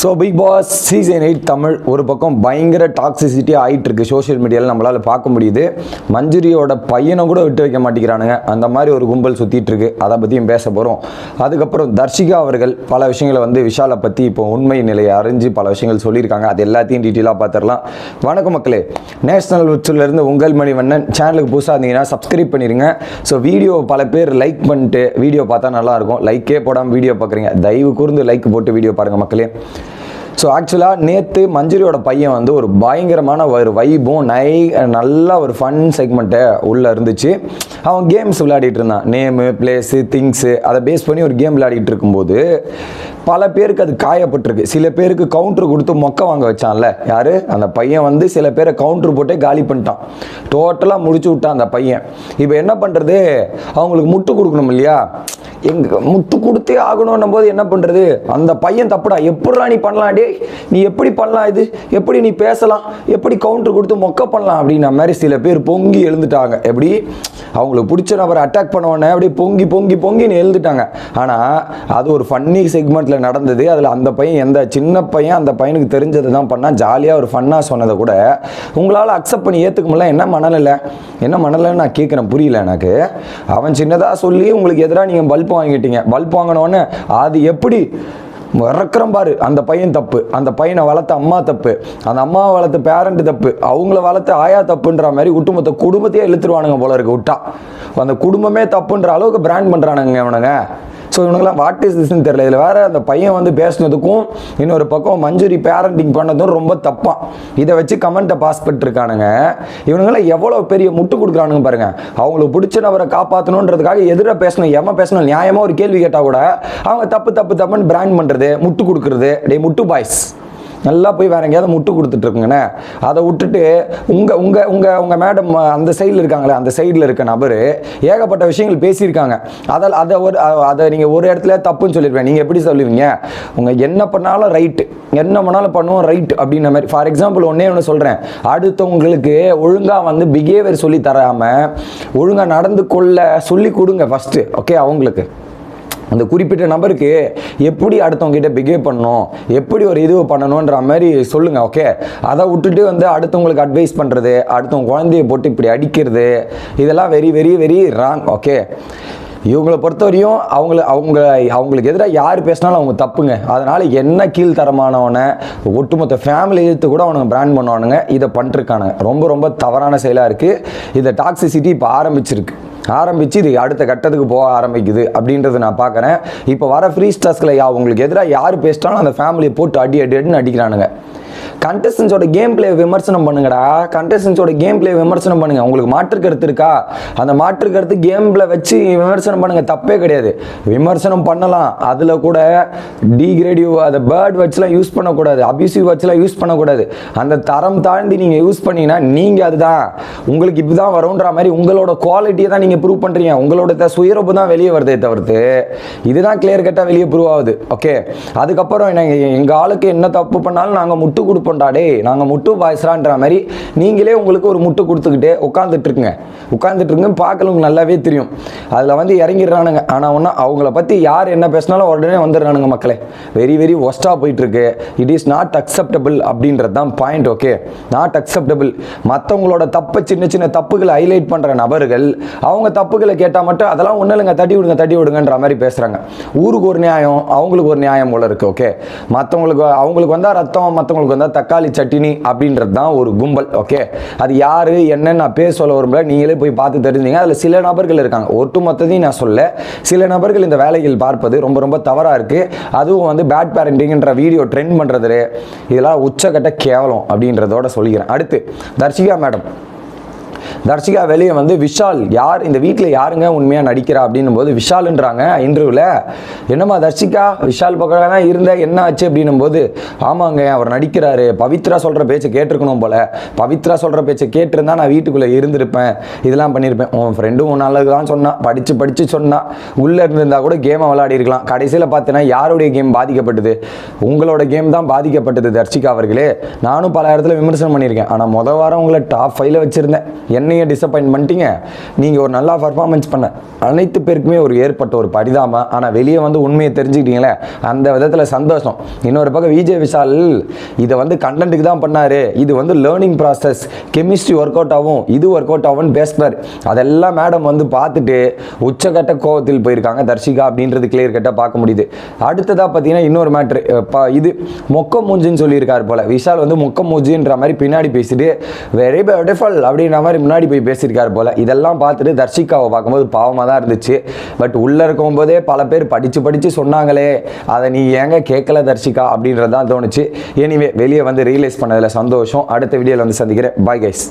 So Bigg Boss season eight Tamil ஒரு பக்கம் பயங்கர டாக்ஸிசிட்டி ஆகிட்டு இருக்கு சோஷியல் மீடியாவில் நம்மளால் பார்க்க முடியுது. மஞ்சுரியோட பையனை கூட விட்டு வைக்க மாட்டேங்கிறானுங்க. அந்த மாதிரி ஒரு கும்பல் சுற்றிட்டு இருக்கு அதை பற்றியும் பேச போகிறோம் அதுக்கப்புறம் தர்ஷிகா அவர்கள் பல விஷயங்களை வந்து விஷாலை பற்றி இப்போ உண்மை நிலையை அறிஞ்சு பல விஷயங்கள் சொல்லியிருக்காங்க. அது எல்லாத்தையும் டீட்டெயிலாக பார்த்துடலாம். வணக்கம் மக்களே. நேஷனல் இருந்து உங்கள் மணிவண்ணன். சேனலுக்கு புதுசாக இருந்தீங்கன்னா சப்ஸ்கிரைப் பண்ணிடுங்க ஸோ வீடியோ பல பேர் லைக் பண்ணிட்டு வீடியோ பார்த்தா நல்லாயிருக்கும் லைக்கே போடாமல் வீடியோ பார்க்குறீங்க. தயவு கூர்ந்து லைக் போட்டு வீடியோ பாருங்கள் மக்களே. ஸோ ஆக்சுவலாக நேற்று மஞ்சுரியோட பையன் வந்து ஒரு பயங்கரமான ஒரு வைபும் நை நல்ல ஒரு ஃபன் செக்மெண்ட்டை உள்ளே இருந்துச்சு. அவன் கேம்ஸ் விளையாடிட்டு இருந்தான். நேமு பிளேஸு திங்ஸு அதை பேஸ் பண்ணி ஒரு கேம் விளையாடிட்டு இருக்கும்போது பல பேருக்கு அது காயப்பட்டிருக்கு. சில பேருக்கு கவுண்டர் கொடுத்து மொக்க வாங்க வச்சான்ல. யாரு? அந்த பையன் வந்து சில பேரை கவுண்டர் போட்டே காலி பண்ணிட்டான். டோட்டலாக முடிச்சு விட்டான் அந்த பையன். இப்போ என்ன பண்ணுறது அவங்களுக்கு முட்டு கொடுக்கணும் இல்லையா? எங்க முட்டு கொடுத்தே ஆகணும்னும் போது என்ன பண்ணுறது அந்த பையன் தப்புடா. எப்படா நீ பண்ணலாம்? டே நீ எப்படி பண்ணலாம் இது? எப்படி நீ பேசலாம்? எப்படி கவுண்டர் கொடுத்து மொக்க பண்ணலாம்? அப்படின்ன மாதிரி சில பேர் பொங்கி எழுந்துட்டாங்க. எப்படி? அவங்களுக்கு பிடிச்ச நபரை அட்டாக் பண்ண உடனே அப்படியே பொங்கி பொங்கி பொங்கின்னு எழுந்துட்டாங்க. ஆனால் அது ஒரு ஃபன்னி செக்மெண்ட்டில் நடந்தது. அதில் அந்த பையன் எந்த சின்ன பையன் அந்த பையனுக்கு தெரிஞ்சது தான் பண்ணால் ஜாலியாக ஒரு ஃபன்னாக சொன்னதை கூட உங்களால் அக்செப்ட் பண்ணி ஏற்றுக்க முடியல. என்ன மனநிலை? என்ன மனநிலைன்னு நான் கேட்குறேன். புரியல எனக்கு. அவன் சின்னதாக சொல்லி உங்களுக்கு எதிராக நீங்கள் பல்ப் வாங்கிட்டீங்க. பல்ப் வாங்கினோடனே அது எப்படி? இறக்குறம் பாரு. அந்த பையன் தப்பு. அந்த பையனை வளர்த்த அம்மா தப்பு. அந்த அம்மாவை வளர்த்த பேரண்ட் தப்பு. அவங்கள வளர்த்த ஆயா தப்புன்ற மாதிரி ஒட்டுமொத்த குடும்பத்தையே இழுத்துருவானுங்க போல இருக்கு. விட்டா. அந்த குடும்பமே தப்புன்ற அளவுக்கு பிராண்ட் பண்ணுறானுங்க அவனுங்க ஸோ இவனுங்களாம் வாட் இஸ் திஸ்ன்னு தெரியல. இதில் வேற அந்த பையன் வந்து பேசுனதுக்கும் இன்னொரு பக்கம் மஞ்சுரி பேரண்டிங் பண்ணதும் ரொம்ப தப்பான் இதை வச்சு கமெண்ட்டை பாஸ் பண்ணிருக்கானுங்க. இவனுங்களாம் எவ்வளோ பெரிய முட்டு கொடுக்குறானுங்க பாருங்க. அவங்களுக்கு பிடிச்ச நபரை காப்பாற்றணுன்றதுக்காக எதிராக பேசணும் எம பேசணும் நியாயமாக ஒரு கேள்வி கேட்டால் கூட அவங்க தப்பு தப்பு தப்புன்னு பிராண்ட் பண்ணுறது முட்டு கொடுக்குறது. டே முட்டு பாய்ஸ். நல்லா போய் வேற எங்கேயாவது முட்டு கொடுத்துட்ருக்குங்கண்ணே அதை விட்டுட்டு உங்கள் உங்கள் உங்கள் உங்கள் மேடம் அந்த சைடில் இருக்காங்களே அந்த சைடில் இருக்க நபர் ஏகப்பட்ட விஷயங்கள் பேசியிருக்காங்க. அதில் அதை ஒரு அதை நீங்கள் ஒரு இடத்துல தப்புன்னு சொல்லியிருப்பேன் நீங்கள் எப்படி சொல்லுவீங்க? உங்கள் என்ன பண்ணாலும் ரைட்டு என்ன பண்ணாலும் பண்ணுவோம் ரைட் அப்படின்ற மாதிரி. ஃபார் எக்ஸாம்பிள் ஒன்றே ஒன்று சொல்கிறேன் அடுத்தவங்களுக்கு ஒழுங்காக வந்து பிஹேவியர் சொல்லி தராமல் ஒழுங்காக நடந்து கொள்ள சொல்லி கொடுங்க ஃபஸ்ட்டு ஓகே அவங்களுக்கு. அந்த குறிப்பிட்ட நபருக்கு எப்படி அடுத்தவங்க கிட்ட பிஹேவ் பண்ணணும் எப்படி ஒரு இது பண்ணணுன்ற மாதிரி சொல்லுங்கள் ஓகே அதை விட்டுட்டு வந்து அடுத்தவங்களுக்கு அட்வைஸ் பண்ணுறது அடுத்தவங்க குழந்தைய போட்டு இப்படி அடிக்கிறது இதெல்லாம் very very very wrong okay இவங்களை பொறுத்தவரையும் அவங்கள அவங்க அவங்களுக்கு எதிராக யார் பேசினாலும் அவங்க தப்புங்க. அதனால் என்ன கீழ்த்தரமானவனை ஒட்டுமொத்த ஃபேமிலி இழுத்து கூட அவனுங்க பிராண்ட் பண்ணுவானுங்க. இதை பண்ணிருக்கானுங்க. ரொம்ப ரொம்ப தவறான செயலாக இருக்குது இதை டாக்ஸிசிட்டி இப்போ ஆரம்பிச்சிருக்கு. ஆரம்பித்து இது அடுத்த கட்டத்துக்கு போக ஆரம்பிக்குது அப்படின்றத நான் பார்க்குறேன் இப்போ வர ஃப்ரீ ஸ்டாஸ்கில் அவங்களுக்கு எதிராக யார் பேசிட்டாலும் அந்த ஃபேமிலியை போட்டு அடி அடி அடின்னு அடிக்கிறானுங்க. கண்டஸ்டன்ஸோட கேம் பிளே விமர்சனம் பண்ணுங்கடா. கண்டஸ்டன்ஸோட கேம் பிளே விமர்சனம் பண்ணுங்க. உங்களுக்கு மாற்று கருத்து இருக்கா? அந்த மாற்று கருத்து கேம்ல வச்சு விமர்சனம் பண்ணுங்க. தப்பே கிடையாது. விமர்சனம் பண்ணலாம். அதில் கூட டிகிரேடிவ் அதை பேர்ட் வச்சுலாம் யூஸ் பண்ணக்கூடாது. அபியூசிவ் வச்சுலாம் யூஸ் பண்ணக்கூடாது. அந்த தரம் தாழ்ந்து நீங்கள் யூஸ் பண்ணீங்கன்னா நீங்கள் அதுதான். உங்களுக்கு இப்படிதான் வரும்ன்ற மாதிரி உங்களோட குவாலிட்டியை தான் நீங்கள் ப்ரூவ் பண்ணுறீங்க உங்களோட த- தான் வெளியே வருதே தவிர்த்து. இதுதான் கிளியர் கட்டாக வெளியே ப்ரூவ் ஆகுது. ஓகே அதுக்கப்புறம் என்ன எங்கள் ஆளுக்கு என்ன தப்பு பண்ணாலும் நாங்கள் முட்டு கொடுப்போம். டேய் நாங்கள் முட்டு பாய்ஸ்ரான்ற மாதிரி நீங்களே உங்களுக்கு ஒரு முட்டு கொடுத்துக்கிட்டே உட்காந்துட்ருக்குங்க இருக்குங்க உட்காந்துட்டு பார்க்கலவங்க நல்லாவே தெரியும். அதில் வந்து இறங்கிடுறானுங்க. ஆனால் ஒன்றா அவங்கள பற்றி யார் என்ன பேசினாலும் உடனே வந்துடுறானுங்க மக்களே. வெரி வெரி ஒஸ்ட்டாக போயிட்டுருக்கு இட் இஸ் நாட் அக்செப்டபிள் அப்படின்றது தான் பாயிண்ட் ஓகே நாட் அக்செப்டபிள் மற்றவங்களோட தப்பை சின்ன சின்ன தப்புகளை ஹைலைட் பண்ணுற நபர்கள் அவங்க தப்புகளை கேட்டால் மட்டும் அதெல்லாம் ஒன்றும் இல்லைங்க தட்டி விடுங்க தட்டி விடுங்கன்ற மாதிரி பேசுகிறாங்க ஊருக்கு ஒரு நியாயம் அவங்களுக்கு ஒரு நியாயம் போல இருக்கு ஓகே மற்றவங்களுக்கு அவங்களுக்கு வந்தால் ரத்தம் மற்றவங்களுக்கு வந்தால் தக்காளி சட்டினி அப்படின்றது தான் ஒரு கும்பல் ஓகே அது யார் என்னன்னு நான் பேர் சொல்ல விரும்பல. நீங்களே போய் பார்த்து தெரிஞ்சுங்க. அதில் சில நபர்கள் இருக்காங்க. ஒட்டுமொத்தத்தையும் நான் சொல்ல சில நபர்கள் இந்த வேலைகள் பார்ப்பது ரொம்ப ரொம்ப தவறாக இருக்குது அதுவும் வந்து பேட் பேரண்டிங்ன்ற வீடியோ ட்ரெண்ட் பண்ணுறது இதெல்லாம் உச்சக்கட்ட கேவலம் அப்படின்றதோட சொல்லிக்கிறேன். அடுத்து தர்ஷிகா மேடம். தர்ஷிகா வெளியே வந்து விஷால் யார்? இந்த வீட்டில் யாருங்க உண்மையாக நடிக்கிறா? அப்படின்னும் போது விஷாலுன்றாங்க இன்டர்வியூவில் என்னம்மா தர்ஷிகா? விஷால் பக்கம் தான் இருந்த? என்ன ஆச்சு? அப்படின்னும் போது ஆமாங்க அவர் நடிக்கிறாரு. பவித்ரா சொல்கிற பேச்சை கேட்டிருக்கணும் போல. பவித்ரா சொல்கிற பேச்சை கேட்டிருந்தா நான் வீட்டுக்குள்ளே இருந்திருப்பேன். இதெல்லாம் பண்ணியிருப்பேன் உன் ஃப்ரெண்டும் உன் நல்லது தான் சொன்னான் படித்து படித்து சொன்னான் உள்ளே இருந்திருந்தா கூட கேமை விளையாடி இருக்கலாம். கடைசியில் பார்த்தீங்கன்னா யாருடைய கேம் பாதிக்கப்பட்டது? உங்களோட கேம் தான் பாதிக்கப்பட்டது தர்ஷிகா அவர்களே. நானும் பல இடத்துல விமர்சனம் பண்ணியிருக்கேன். ஆனால் முத வாரம் உங்களை டாப் ஃபைவ்ல வச்சுருந்தேன். என்னையே டிசப்பாயின்ட் பண்ணிட்டீங்க. நீங்கள் ஒரு நல்லா பர்ஃபார்மன்ஸ் பண்ண. அனைத்து பேருக்குமே ஒரு ஏற்பட்ட ஒரு பரிதாபம். ஆனால் வெளியே வந்து உண்மையை தெரிஞ்சுக்கிட்டீங்களே அந்த விதத்தில் சந்தோஷம். இன்னொரு பக்கம் விஜய் விஷால் இதை வந்து கண்டென்ட்டுக்கு தான் பண்ணார். இது வந்து learning process chemistry work out ஆகும் இது ஒர்க் அவுட் ஆகும்னு பேசினார். அதெல்லாம் மேடம் வந்து பார்த்துட்டு உச்சகட்ட கோவத்தில் போயிருக்காங்க தர்ஷிகா அப்படின்றது கிளியர் கட்டாக பார்க்க முடியுது. அடுத்ததாக பார்த்தீங்கன்னா இன்னொரு மேட்ரு இது மொக்க மூஞ்சின்னு சொல்லியிருக்காரு போல. விஷால் வந்து மொக்க மூஞ்சின்ற மாதிரி பின்னாடி பேசிட்டு வெரி பியூட்டிஃபுல் அப்படின்ற மாதிரி முன்னாடி போய் பேசியிருக்காரு போல. இதெல்லாம் பார்த்துட்டு தர்ஷிகாவை பார்க்கும்போது பாவமாக தான் இருந்துச்சு. பட் உள்ளே இருக்கும் போதே பல பேர் படித்து படித்து சொன்னாங்களே அதை நீ ஏங்க கேட்கல தர்ஷிகா அப்படின்றது தான் தோணுச்சு. எனிவே வெளியே வந்து ரியலைஸ் பண்ணதில் சந்தோஷம். அடுத்த வீடியோவில் வந்து சந்திக்கிறேன். Bye guys